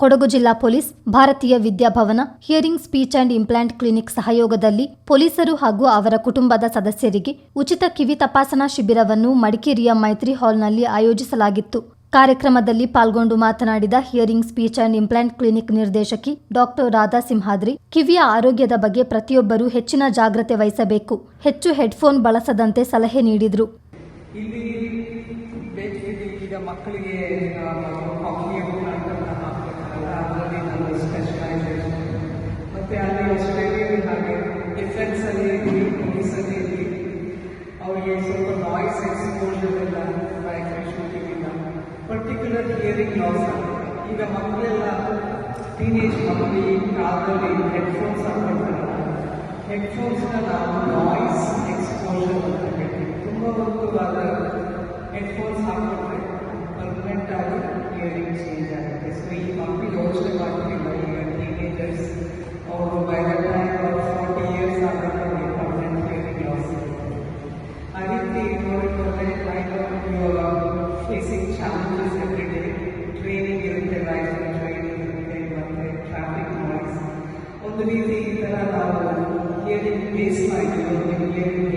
ಕೊಡಗು ಜಿಲ್ಲಾ police, Bharatiya Vidya Bhavan hearing speech and implant clinic ಸಹಯೋಗದಲ್ಲಿ ಪೊಲೀಸರು ಹಾಗೂ ಅವರ ಕುಟುಂಬದ ಸದಸ್ಯರಿಗೆ ಉಚಿತ ಕಿವಿ ತಪಾಸಣಾ ಶಿಬಿರವನ್ನು ಮಡಿಕೇರಿಯ ಮೈತ್ರಿ ಹಾಲ್ನಲ್ಲಿ ಆಯೋಜಿಸಲಾಗಿತ್ತು. ಕಾರ್ಯಕ್ರಮದಲ್ಲಿ ಪಾಲ್ಗೊಂಡು ಮಾತನಾಡಿದ hearing speech and implant clinic ನಿರ್ದೇಶಕಿ ಡಾಕ್ಟರ್ ರಾಧಾ ಸಿಂಹಾದ್ರಿ ಕಿವಿಯ ಆರೋಗ್ಯದ ಬಗ್ಗೆ ಪ್ರತಿಯೊಬ್ಬರೂ ಹೆಚ್ಚಿನ ಜಾಗ್ರತೆ ವಹಿಸಬೇಕು, ಹೆಚ್ಚು ಹೆಡ್ಫೋನ್ ಬಳಸದಂತೆ ಸಲಹೆ ನೀಡಿದರು. ಇಲ್ಲಿ ಬೇಸಿಗೆ ಈಗ ಮಕ್ಕಳಿಗೆ ಕಾಫಿ ಹಾಕ್ಬೇಕಲ್ಲ ಅದರಲ್ಲಿ ನಾನು ಸ್ಪೆಷಲೈಸೇಷನ್ ಮತ್ತು ಅಲ್ಲಿ ಆಸ್ಟ್ರೇಲಿಯನ್ ಹಾಗೆ ಡಿಫೆನ್ಸಲ್ಲಿ ಇರಲಿ ಪೊಲೀಸಲ್ಲಿ ಇರಲಿ ಅವರಿಗೆ ಸ್ವಲ್ಪ ನಾಯ್ಸ್ ಎಕ್ಸ್ಪೋಜರ್ ಎಲ್ಲ ವೈಬ್ರೇಷನ್ ಇಲ್ಲ ಪರ್ಟಿಕ್ಯುಲರ್ ಹಿಯರಿಂಗ್ ಲಾಸ್ ಈಗ ಮಕ್ಕಳೆಲ್ಲ ಟೀನೇಜ್ ಮಕ್ಕಳು ಈ ಕಾಲದಲ್ಲಿ ಹೆಡ್ಫೋನ್ಸ್ ಹಾಕೊಳ್ತಾರಲ್ಲ ಹೆಡ್ಫೋನ್ಸ್ನ ನಾವು ನಾಯ್ಸ್ ಎಕ್ಸ್ಪೋಜರ್ ಅಂತ ಹೇಳ್ತೀವಿ ತುಂಬ ಒಂದು ಆದ ಹೆಡ್ಫೋನ್ಸ್ ಹಾಕೊಂಡ್ರೆ ಪರ್ಮನೆಂಟ್ ಆಗಿ ಹಿಯರಿಂಗ್ ಚೇಂಜ್ ಆಗುತ್ತೆ ಸೊ ಈ ಮಕ್ಕಳು ಯೋಚನೆ ಮಾಡ್ತಿಲ್ಲ ಈಗ ಟೀನೇಜರ್ಸ್ ಅವರು by the time forty years ಆದಾಗ ಅವ್ರಿಗೆ ಪರ್ಮನೆಂಟ್ ಹಿಯರಿಂಗ್ ಲಾಸ್ ಆ ರೀತಿ ನೋಡಿಕೊಂಡ್ರೆ like facing challenges every day training ಇರುತ್ತೆ ಲೈಫ್ ಟ್ರೈನಿಂಗ್ ಇರುತ್ತೆ ಮತ್ತೆ ಟ್ರಾಫಿಕ್ ನಾಯ್ಸ್ ಒಂದು ರೀತಿ ಈ ಥರ ನಾವು ಹಿಯರಿಂಗ್ ಬೇಸ್ ಮಾಡಿ ಒಂದು ಹಿಯರಿಂಗ್ ಹೇಗಿದೆ ಅಂತ ಕಂಡಿದ್ರೆ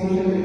ರೀತಿ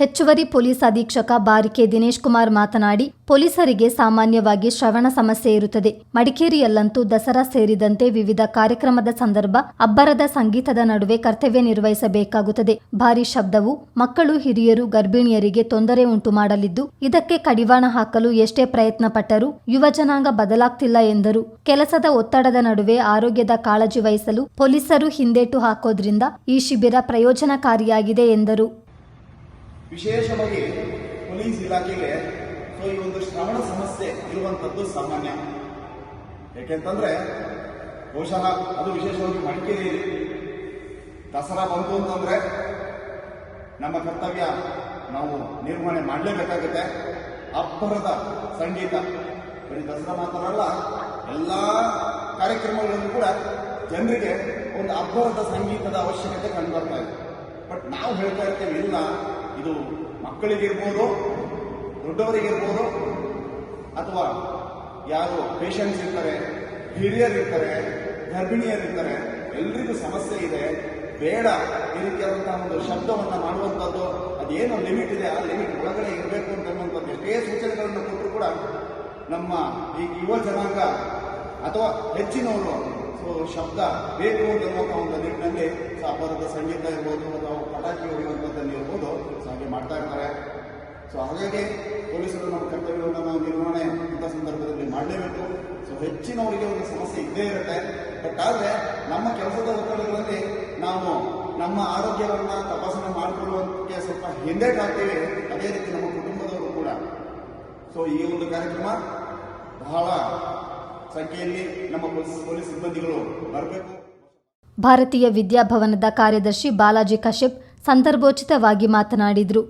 ಹೆಚ್ಚುವರಿ ಪೊಲೀಸ್ ಅಧೀಕ್ಷಕ ಬಾರಿಕೆ ದಿನೇಶ್ ಕುಮಾರ್ ಮಾತನಾಡಿ, ಪೊಲೀಸರಿಗೆ ಸಾಮಾನ್ಯವಾಗಿ ಶ್ರವಣ ಸಮಸ್ಯೆ ಇರುತ್ತದೆ. ಮಡಿಕೇರಿಯಲ್ಲಂತೂ ದಸರಾ ಸೇರಿದಂತೆ ವಿವಿಧ ಕಾರ್ಯಕ್ರಮದ ಸಂದರ್ಭ ಅಬ್ಬರದ ಸಂಗೀತದ ನಡುವೆ ಕರ್ತವ್ಯ ನಿರ್ವಹಿಸಬೇಕಾಗುತ್ತದೆ. ಭಾರಿ ಶಬ್ದವು ಮಕ್ಕಳು, ಹಿರಿಯರು, ಗರ್ಭಿಣಿಯರಿಗೆ ತೊಂದರೆ ಉಂಟು ಮಾಡಲಿದ್ದು, ಇದಕ್ಕೆ ಕಡಿವಾಣ ಹಾಕಲು ಎಷ್ಟೇ ಪ್ರಯತ್ನ ಪಟ್ಟರೂ ಯುವ ಜನಾಂಗ ಬದಲಾಗ್ತಿಲ್ಲ ಎಂದರು. ಕೆಲಸದ ಒತ್ತಡದ ನಡುವೆ ಆರೋಗ್ಯದ ಕಾಳಜಿ ವಹಿಸಲು ಪೊಲೀಸರು ಹಿಂದೇಟು ಹಾಕೋದ್ರಿಂದ ಈ ಶಿಬಿರ ಪ್ರಯೋಜನಕಾರಿಯಾಗಿದೆ ಎಂದರು. ವಿಶೇಷವಾಗಿ ಪೊಲೀಸ್ ಇಲಾಖೆಗೆ ಸೊ, ಈ ಒಂದು ಶ್ರವಣ ಸಮಸ್ಯೆ ಇರುವಂಥದ್ದು ಸಾಮಾನ್ಯ. ಯಾಕೆಂತಂದ್ರೆ, ಬಹುಶಃ ಅದು ವಿಶೇಷವಾಗಿ ಮಡಿಕೇರಿಯಲ್ಲಿ. ದಸರಾ ಬಂತು ಅಂತಂದ್ರೆ, ನಮ್ಮ ಕರ್ತವ್ಯ ನಾವು ನಿರ್ವಹಣೆ ಮಾಡಲೇಬೇಕಾಗುತ್ತೆ. ಅಬ್ಬರದ ಸಂಗೀತ. ಬರೀ ದಸರಾ ಮಾತ್ರ ಅಲ್ಲ ಎಲ್ಲ ಕಾರ್ಯಕ್ರಮಗಳಲ್ಲೂ ಕೂಡ ಜನರಿಗೆ ಒಂದು ಅಬ್ಬರದ ಸಂಗೀತದ ಅವಶ್ಯಕತೆ ಕಂಡು ಬರ್ತಾ ಇದೆ. ಬಟ್ ನಾವು ಹೇಳ್ತಾ ಇರ್ತೇವೆ, ಇಲ್ಲ ಇದು ಮಕ್ಕಳಿಗಿರ್ಬೋದು, ದೊಡ್ಡವರಿಗಿರ್ಬೋದು, ಅಥವಾ ಯಾರು ಪೇಷಂಟ್ಸ್ ಇರ್ತಾರೆ ಹಿರಿಯರಿರ್ತಾರೆ ಗರ್ಭಿಣಿಯರಿರ್ತಾರೆ ಎಲ್ರಿಗೂ ಸಮಸ್ಯೆ ಇದೆ. ಬೇಡ, ಈ ರೀತಿಯಾದಂತಹ ಒಂದು ಶಬ್ದವನ್ನು ಮಾಡುವಂಥದ್ದು, ಅದೇನು ಲಿಮಿಟ್ ಇದೆ, ಆ ಲಿಮಿಟ್ ಒಳಗಡೆ ಇರಬೇಕು ಅಂತನ್ನುವಂಥದ್ದು ಎಷ್ಟೇ ಸೂಚನೆಗಳನ್ನು ಕೊಟ್ಟರು ಕೂಡ ನಮ್ಮ ಈ ಯುವ ಜನಾಂಗ ಅಥವಾ ಹೆಚ್ಚಿನವರು, ಸೊ ಶಬ್ದ ಬೇಕು ಅಂತನ್ನುವಂಥ ಒಂದು ನಿಟ್ಟಿನಲ್ಲಿ ಸಂಗೀತ ಇರ್ಬೋದು ಅಥವಾ ಪಟಾಕಿ ಹೊಡೆಯುವಂಥದ್ದನ್ನು ಇರ್ಬೋದು ಹಾಗೆ ಮಾಡ್ತಾ ಇರ್ತಾರೆ. ಸೊ ಹಾಗಾಗಿ ಪೊಲೀಸರು ನಮ್ಮ ಕರ್ತವ್ಯವನ್ನು ನಾವು ನಿರ್ವಹಣೆ ಇಂಥ ಸಂದರ್ಭದಲ್ಲಿ ಮಾಡಲೇಬೇಕು. ಸೊ ಹೆಚ್ಚಿನವರಿಗೆ ಒಂದು ಸಮಸ್ಯೆ ಇದ್ದೇ ಇರುತ್ತೆ. ಬಟ್ ಆದರೆ ನಮ್ಮ ಕೆಲಸದ ಒತ್ತಡಗಳಲ್ಲಿ ನಾವು ನಮ್ಮ ಆರೋಗ್ಯವನ್ನು ತಪಾಸಣೆ ಮಾಡಿಕೊಳ್ಳುವಂತೆ ಸ್ವಲ್ಪ ಹಿಂದೇಟಾಗ್ತೀವಿ ಅದೇ ರೀತಿ ನಮ್ಮ ಕುಟುಂಬದವರು ಕೂಡ. ಸೊ ಈ ಒಂದು ಕಾರ್ಯಕ್ರಮ ಬಹಳ ಸಂಖ್ಯೆಯಲ್ಲಿ ನಮ್ಮ ಪೊಲೀಸ್ ಪೊಲೀಸ್ ಸಿಬ್ಬಂದಿಗಳು ಬರಬೇಕು. ಭಾರತೀಯ ವಿದ್ಯಾಭವನದ ಕಾರ್ಯದರ್ಶಿ ಬಾಲಾಜಿ ಕಶ್ಯಪ್ ಸಂದರ್ಭೋಚಿತವಾಗಿ ಮಾತನಾಡಿದರು.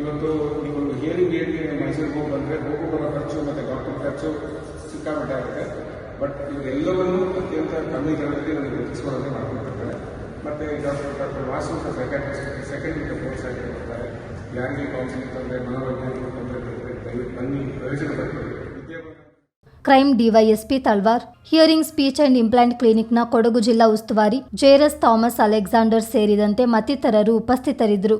ಇವತ್ತು ನೀವು ಹಿಯರಿಂಗ್ ಏಡ್ಗೆ ಮೈಸೂರಿಗೆ ಹೋಗಿ ಬಂದರೆ, ಹೋಗೋ ಖರ್ಚು ಮತ್ತು ಡಾಕ್ಟರ್ ಖರ್ಚು ಸಿಕ್ಕಾಪಟ್ಟೆ ಆಗುತ್ತೆ ಬಟ್ ಇವರೆಲ್ಲವನ್ನೂ ಅತ್ಯಂತ ಕಮ್ಮಿ ದರದಲ್ಲಿ ನಮಗೆ ಗುರುತಿಸ್ಕೊಳ್ಳೋದೇ ಮಾಡ್ಕೊಂಡಿರ್ತಾರೆ. ಮತ್ತೆ doctor doctor Vasu psychiatrist second ಮತ್ತು ಫೋರ್ತ್ ಸೈಕಲ್ ಬರ್ತಾರೆ ಯಾರಿಗೆ ಕೌನ್ಸಿಲಿಂಗ್ ತೊಂದರೆ ಮನೋವೈಜ್ಞಾನಿಕ ತೊಂದರೆ ದಯವಿಟ್ಟು ಬನ್ನಿ ಪ್ರಯೋಜನ ಪಡ್ಕೊಳ್ಳಿ crime DYSP Talwar hearing speech and implant ಕ್ಲಿನಿಕ್ನ Kodagu ಜಿಲ್ಲಾ ಉಸ್ತುವಾರಿ ಜೇರಸ್ ಥಾಮಸ್ ಅಲೆಕ್ಸಾಂಡರ್ ಸೇರಿದಂತೆ ಮತ್ತಿತರರು ಉಪಸ್ಥಿತರಿದ್ದರು.